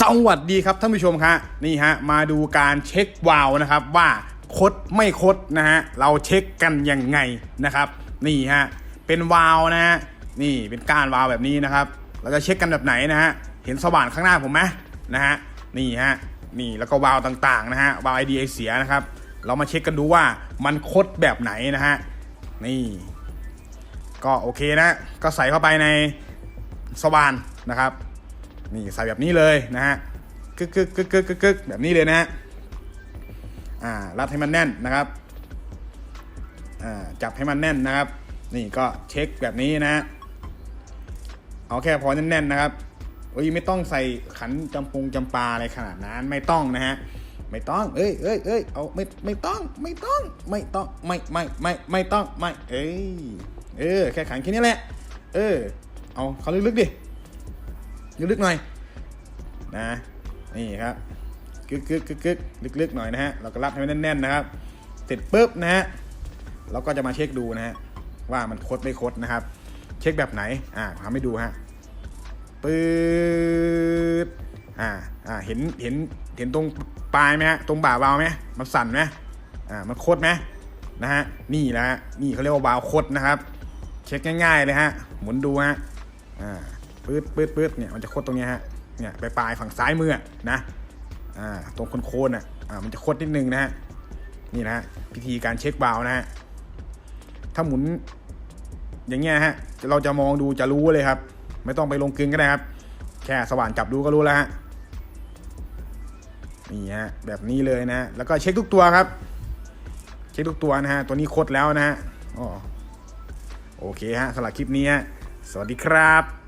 สวัสดีครับท่านผู้ชมครับนี่ฮะมาดูการเช็ควาล์วนะครับว่าคดไม่คดนะฮะเราเช็คกันยังไงนะครับนี่ฮะเป็นวาล์วนะฮะนี่เป็นก้านวาล์วแบบนี้นะครับเราจะเช็คกันแบบไหนนะฮะเห็นสว่านข้างหน้าผมไหมนะฮะนี่ฮะนี่แล้วก็วาล์วต่างๆนะฮะวาล์วไอเดียเสียนะครับเรามาเช็คกันดูว่ามันคดแบบไหนนะฮะนี่ ก็โอเคนะก็ใส่เข้าไปในสว่านนะครับ นี่ใส่แบบนี้เลยนะฮะกึกกึกกึกกึกกึกกึกแบบนี้เลยนะฮะอ่ารัดให้มันแน่นนะครับอ่าจับให้มันแน่นนะครับ นี่ก็เช็คแบบนี้นะฮะเอาแค่พอแน่นๆนะครับโอ้ยไม่ต้องใส่ขันจำปงจำปาอะไรขนาดนั้นไม่ต้องนะฮะไม่ต้อง เอ้ยเอ้ยเอ้ยเอาไม่ไม่ต้อง ไม่ต้อง ไม่ต้องไม่ไม่ไม่ไม่ต้องไม่เอ้ยเออแค่ขันแค่นี้แหละ เออ เอาเขาลึกๆดิ ลึกๆหน่อยนะนี่ครับกึกกึกกึกกึกลึกๆหน่อยนะฮะเราก็รัดให้มันแน่นๆนะครับ เสร็จปุ๊บนะฮะเราก็จะมาเช็คดูนะฮะว่ามันคดไม่คดนะครับ เช็คแบบไหนอ่าทำให้ดูฮะปื๊ดอ่าอ่าเห็นเห็นเห็นตรงปลายไหมฮะตรงบ่าวาวไหมมันสั่นไหมอ่ามันคดไหมนะฮะนี่แหละฮะนี่เขาเรียกว่าวาวคดนะครับ เช็คง่ายๆเลยฮะหมุนดูฮะอ่า ปื๊ดปื๊ดปื๊ดเนี่ยมันจะโคดตรงนี้ฮะเนี่ยไปปลายฝั่งซ้ายมือะนะอ่าตรงโคนๆอะอ่ามันจะโคดนิดนึงนะฮะนี่นะฮะพิธีการเช็ควาวนะฮะถ้าหมุนอย่างเงี้ยฮะเราจะมองดูจะรู้เลยครับ ไม่ต้องไปลงกลึงก็ได้ครับ แค่สว่านจับดูก็รู้แล้วฮะนี่ฮะแบบนี้เลยนะฮะแล้วก็เช็คทุกตัวครับ เช็คทุกตัวนะฮะตัวนี้โคดแล้วนะฮะอ๋อโอเคฮะสำหรับคลิปนี้สวัสดีครับ